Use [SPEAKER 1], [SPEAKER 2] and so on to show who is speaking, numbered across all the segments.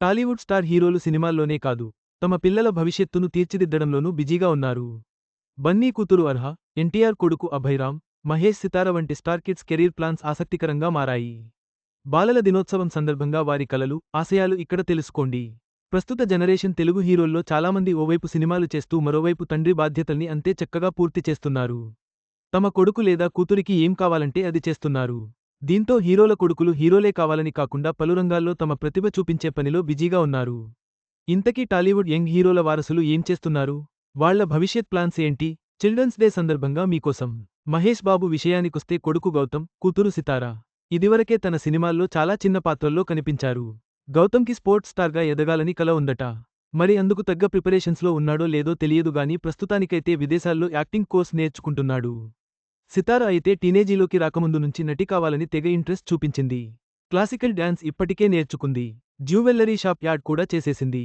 [SPEAKER 1] Tollywood star హీరోలు సినిమాల్లోనే కాదు తమ పిల్లల భవిష్యత్తును తీర్చిదిద్దడంలోనూ బిజీగా ఉన్నారు. బన్నీ కూతురు అర్హ ఎన్టీఆర్ కొడుకు అభయరామ్ మహేష్ సితార వంటి స్టార్ కిడ్స్ కెరీర్ ప్లాన్స్ ఆసక్తికరంగా మారాయి. బాలల దినోత్సవం సందర్భంగా వారి కలలు ఆశయాలు ఇక్కడ తెలుసుకోండి. ప్రస్తుత జనరేషన్ తెలుగు హీరోల్లో చాలామంది ఓవైపు సినిమాలు చేస్తూ మరోవైపు తండ్రి బాధ్యతల్ని అంతే చక్కగా పూర్తి చేస్తున్నారు. తమ కొడుకు లేదా కూతురికి ఏం కావాలంటే అది చేస్తున్నారు. దీంతో హీరోల కొడుకులు హీరోలే కావాలని కాకుండా పలు రంగాల్లో తమ ప్రతిభ చూపించే పనిలో బిజీగా ఉన్నారు. ఇంతకీ టాలీవుడ్ యంగ్ హీరోల వారసులు ఏం చేస్తున్నారు? వాళ్ళ భవిష్యత్ ప్లాన్స్ ఏంటి? చిల్డ్రన్స్ డే సందర్భంగా మీకోసం మహేష్ బాబు విషయానికొస్తే కొడుకు గౌతమ్ కూతురు సితారా. ఇదివరకే తన సినిమాల్లో చాలా చిన్న పాత్రల్లో కనిపించారు. గౌతమ్కి స్పోర్ట్స్ స్టార్గా ఎదగాలని కల ఉందట. మరి అందుకు తగ్గ ప్రిపరేషన్స్లో ఉన్నాడో లేదో తెలియదు గాని ప్రస్తుతానికైతే విదేశాల్లో యాక్టింగ్ కోర్స్ నేర్చుకుంటున్నాడు. సితార అయితే టీనేజీలోకి రాకముందు నుంచి నటి కావాలని తెగ ఇంట్రెస్ట్ చూపించింది. క్లాసికల్ డ్యాన్స్ ఇప్పటికే నేర్చుకుంది. జ్యువెల్లరీ షాప్ యాడ్ కూడా చేసేసింది.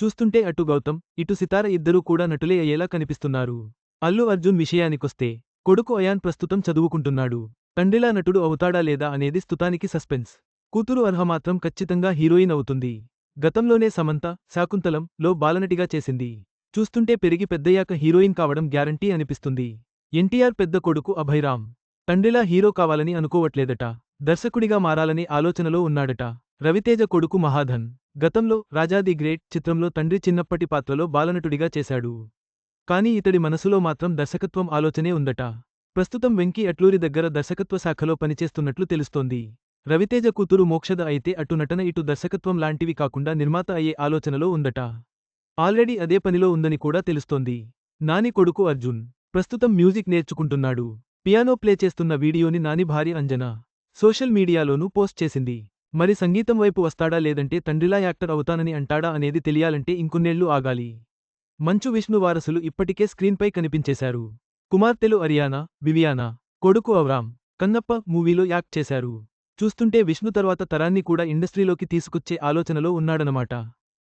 [SPEAKER 1] చూస్తుంటే అటు గౌతమ్ ఇటు సితార ఇద్దరూ కూడా నటులే అయ్యేలా కనిపిస్తున్నారు. అల్లు అర్జున్ విషయానికొస్తే కొడుకు అయాన్ ప్రస్తుతం చదువుకుంటున్నాడు. తండ్రిలా నటుడు అవుతాడా లేదా అనేది స్తుతానికి సస్పెన్స్. కూతురు అర్హ మాత్రం ఖచ్చితంగా హీరోయిన్ అవుతుంది. గతంలోనే సమంత శాకుంతలం లో బాలనటిగా చేసింది. చూస్తుంటే పెరిగి పెద్దయ్యాక హీరోయిన్ కావడం గ్యారంటీ అనిపిస్తుంది. ఎన్టీఆర్ పెద్ద కొడుకు అభయరామ్ తండ్రిలా హీరో కావాలని అనుకోవట్లేదట. దర్శకుడిగా మారాలని ఆలోచనలో ఉన్నాడట. రవితేజ కొడుకు మహాధన్. గతంలో రాజాది గ్రేట్ చిత్రంలో తండ్రి చిన్నప్పటి పాత్రలో బాలనటుడిగా చేశాడు. కాని ఇతడి మనసులో మాత్రం దర్శకత్వం ఆలోచనే ఉందట. ప్రస్తుతం వెంకీ అట్లూరి దగ్గర దర్శకత్వ శాఖలో పనిచేస్తున్నట్లు తెలుస్తోంది. రవితేజ కూతురు మోక్షద అయితే అటు నటన ఇటు దర్శకత్వం లాంటివి కాకుండా నిర్మాత అయ్యే ఆలోచనలో ఉందట. ఆల్రెడీ అదే పనిలో ఉందని కూడా తెలుస్తోంది. నాని కొడుకు అర్జున్. ప్రస్తుతం మ్యూజిక్ నేర్చుకుంటున్నాడు. పియానో ప్లే చేస్తున్న వీడియోని నాని భార్య అంజన సోషల్ మీడియాలోనూ పోస్ట్ చేసింది. మరి సంగీతం వైపు వస్తాడా లేదంటే తండ్రిలా యాక్టర్ అవుతానని అంటాడా అనేది తెలియాలంటే ఇంకొన్నేళ్ళు ఆగాలి. మంచు విష్ణు వారసులు ఇప్పటికే స్క్రీన్పై కనిపించేశారు. కుమార్తెలు అరియానా వివియానా కొడుకు అవరామ్ కన్నప్ప మూవీలో యాక్ట్ చేశారు. చూస్తుంటే విష్ణు తర్వాత తరాన్ని కూడా ఇండస్ట్రీలోకి తీసుకొచ్చే ఆలోచనలో ఉన్నాడనమాట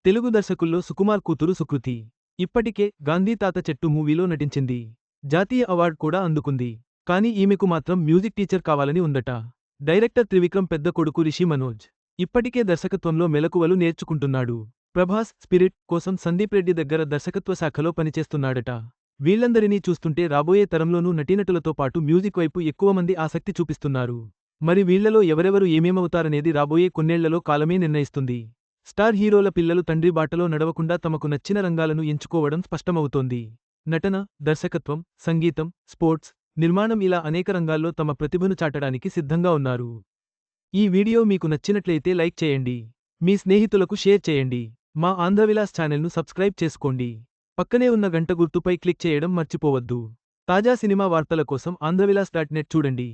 [SPEAKER 1] తెలుగు దర్శకుల్లో సుకుమార్ కూతురు సుకృతి. ఇప్పటికే గాంధీ తాత చెట్టు మూవీలో నటించింది. జాతీయ అవార్డ్ కూడా అందుకుంది. కానీ ఈమెకు మాత్రం మ్యూజిక్ టీచర్ కావాలని ఉందట. డైరెక్టర్ త్రివిక్రమ్ పెద్ద కొడుకు రిషి మనోజ్ ఇప్పటికే దర్శకత్వంలో మెలకువలు నేర్చుకుంటున్నాడు. ప్రభాస్ స్పిరిట్ కోసం సందీప్ రెడ్డి దగ్గర దర్శకత్వ శాఖలో పనిచేస్తున్నాడట. వీళ్ళందరినీ చూస్తుంటే రాబోయే తరంలోనూ నటీనటులతో పాటు మ్యూజిక్ వైపు ఎక్కువ మంది ఆసక్తి చూపిస్తున్నారు. మరి వీళ్ళలో ఎవరెవరు ఏమేమవుతారనేది రాబోయే కొన్నేళ్ళలో కాలమే నిర్ణయిస్తుంది. స్టార్ హీరోల పిల్లలు తండ్రి బాటలో నడవకుండా తమకు నచ్చిన రంగాలను ఎంచుకోవడం స్పష్టమవుతోంది. నటన దర్శకత్వం సంగీతం స్పోర్ట్స్ నిర్మాణం ఇలా అనేక రంగాల్లో తమ ప్రతిభను చాటడానికి సిద్ధంగా ఉన్నారు. ఈ వీడియో మీకు నచ్చినట్లయితే లైక్ చేయండి. మీ స్నేహితులకు షేర్ చేయండి. మా ఆంధ్రవిలాస్ ఛానల్ను సబ్స్క్రైబ్ చేసుకోండి. పక్కనే ఉన్న గంట గుర్తుపై క్లిక్ చేయడం మర్చిపోవద్దు. తాజా సినిమా వార్తల కోసం ఆంధ్రవిలాస్ డాట్ నెట్ చూడండి.